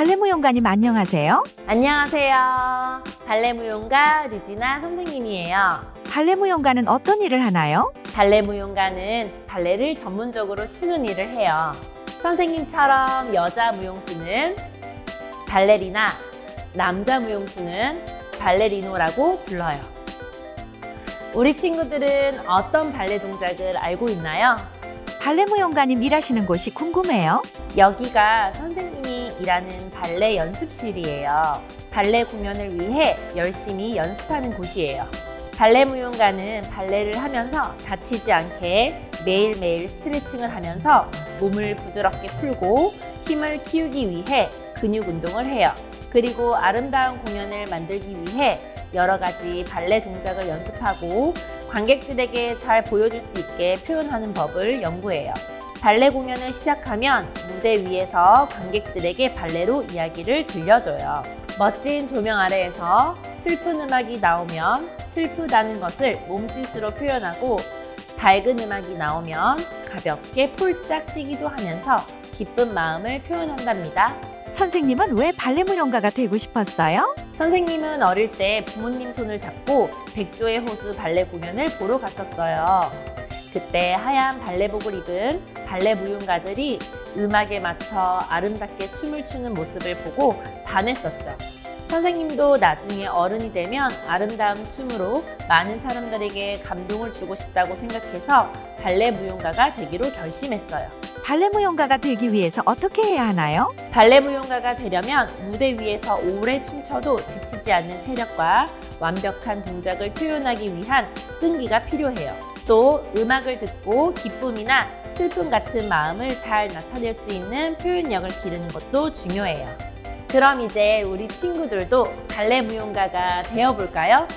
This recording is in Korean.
발레 무용가님 안녕하세요. 안녕하세요. 발레 무용가 류진아 선생님이에요. 발레 무용가는 어떤 일을 하나요? 발레 무용가는 발레를 전문적으로 추는 일을 해요. 선생님처럼 여자 무용수는 발레리나, 남자 무용수는 발레리노라고 불러요. 우리 친구들은 어떤 발레 동작을 알고 있나요? 발레 무용가님 일하시는 곳이 궁금해요. 여기가 선생님이 일하는 발레 연습실이에요. 발레 공연을 위해 열심히 연습하는 곳이에요. 발레 무용가는 발레를 하면서 다치지 않게 매일매일 스트레칭을 하면서 몸을 부드럽게 풀고 힘을 키우기 위해 근육 운동을 해요. 그리고 아름다운 공연을 만들기 위해 여러 가지 발레 동작을 연습하고 관객들에게 잘 보여줄 수 있게 표현하는 법을 연구해요. 발레 공연을 시작하면 무대 위에서 관객들에게 발레로 이야기를 들려줘요. 멋진 조명 아래에서 슬픈 음악이 나오면 슬프다는 것을 몸짓으로 표현하고 밝은 음악이 나오면 가볍게 폴짝 뛰기도 하면서 기쁜 마음을 표현한답니다. 선생님은 왜 발레 무용가가 되고 싶었어요? 선생님은 어릴 때 부모님 손을 잡고 백조의 호수 발레 공연을 보러 갔었어요. 그때 하얀 발레복을 입은 발레 무용가들이 음악에 맞춰 아름답게 춤을 추는 모습을 보고 반했었죠. 선생님도 나중에 어른이 되면 아름다운 춤으로 많은 사람들에게 감동을 주고 싶다고 생각해서 발레 무용가가 되기로 결심했어요. 발레 무용가가 되기 위해서 어떻게 해야 하나요? 발레 무용가가 되려면 무대 위에서 오래 춤춰도 지치지 않는 체력과 완벽한 동작을 표현하기 위한 끈기가 필요해요. 또 음악을 듣고 기쁨이나 슬픔 같은 마음을 잘 나타낼 수 있는 표현력을 기르는 것도 중요해요. 그럼 이제 우리 친구들도 발레 무용가가 되어볼까요?